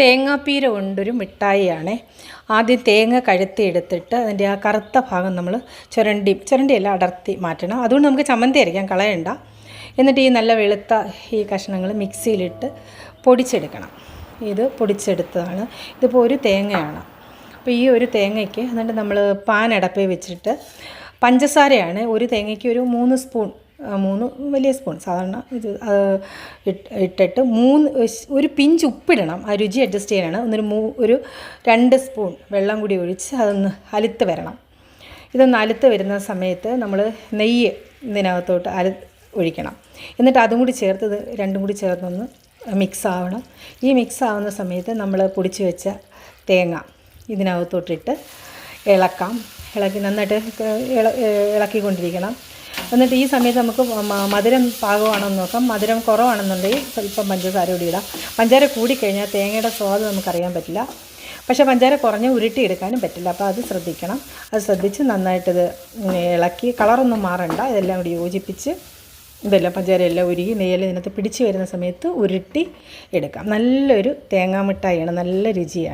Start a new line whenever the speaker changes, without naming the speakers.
തേങ്ങാപ്പീര കൊണ്ടൊരു മിഠായിയാണ്. ആദ്യം തേങ്ങ കഴുത്തി എടുത്തിട്ട് അതിന്റെ ആ കറുത്ത ഭാഗം നമ്മൾ ചുരണ്ടി ചുരണ്ടിയല്ല അടർത്തി മാറ്റണം. അതുകൊണ്ട് നമുക്ക് ചമ്മന്തി അരയ്ക്കാൻ കളയണ്ട. എന്നിട്ട് ഈ നല്ല വെളുത്ത ഈ കഷ്ണങ്ങൾ മിക്സിയിലിട്ട് പൊടിച്ചെടുക്കണം. ഇത് പൊടിച്ചെടുത്തതാണ്. ഇതിപ്പോൾ ഒരു തേങ്ങയാണ്. അപ്പോൾ ഈ ഒരു തേങ്ങയ്ക്ക് എന്നിട്ട് നമ്മൾ പാൻ അടപ്പേ വെച്ചിട്ട് പഞ്ചസാരയാണ്. ഒരു തേങ്ങയ്ക്ക് ഒരു മൂന്ന് സ്പൂൺ മൂന്ന് വലിയ സ്പൂൺ സാധാരണ ഇത് ഇട്ടിട്ട് മൂന്ന് ഒരു പിഞ്ച് ഉപ്പിടണം. ആ രുചി അഡ്ജസ്റ്റ് ചെയ്യാനാണ് ഒന്നൊരു മൂ ഒരു രണ്ട് സ്പൂൺ വെള്ളം കൂടി ഒഴിച്ച് അതൊന്ന് അലുത്ത് വരണം. ഇതൊന്ന് അലുത്ത് വരുന്ന സമയത്ത് നമ്മൾ നെയ്യ് ഇതിനകത്തോട്ട് അല ഒഴിക്കണം. എന്നിട്ട് അതും കൂടി ചേർത്ത് രണ്ടും കൂടി ചേർത്തൊന്ന് മിക്സ് ആവണം. ഈ മിക്സ് ആവുന്ന സമയത്ത് നമ്മൾ പൊടിച്ച് വെച്ച തേങ്ങ ഇതിനകത്തോട്ടിട്ട് ഇളക്കാം. ഇളക്കി നന്നായിട്ട് ഇള ഇളക്കിക്കൊണ്ടിരിക്കണം. എന്നിട്ട് ഈ സമയത്ത് നമുക്ക് മധുരം പാകമാണെന്ന് നോക്കാം. മധുരം കുറവാണെന്നുണ്ടെങ്കിൽ സ്വല്പം പഞ്ചസാര കൂടി ഇടാം. പഞ്ചാര കൂടിക്കഴിഞ്ഞാൽ തേങ്ങയുടെ സ്വാദ് നമുക്കറിയാൻ പറ്റില്ല. പക്ഷേ പഞ്ചാര കുറഞ്ഞ് ഉരുട്ടിയെടുക്കാനും പറ്റില്ല. അപ്പോൾ അത് ശ്രദ്ധിക്കണം. അത് ശ്രദ്ധിച്ച് നന്നായിട്ടിത് ഇളക്കി കളറൊന്നും മാറണ്ട. ഇതെല്ലാം കൂടി യോജിപ്പിച്ച് ഇതെല്ലാം പഞ്ചാര എല്ലാം ഉരുകി നെയ്യൽ ഇതിനകത്ത് പിടിച്ച് വരുന്ന സമയത്ത് ഉരുട്ടി എടുക്കാം. നല്ലൊരു തേങ്ങാമിഠായിയാണ്. നല്ല രുചിയാണ്.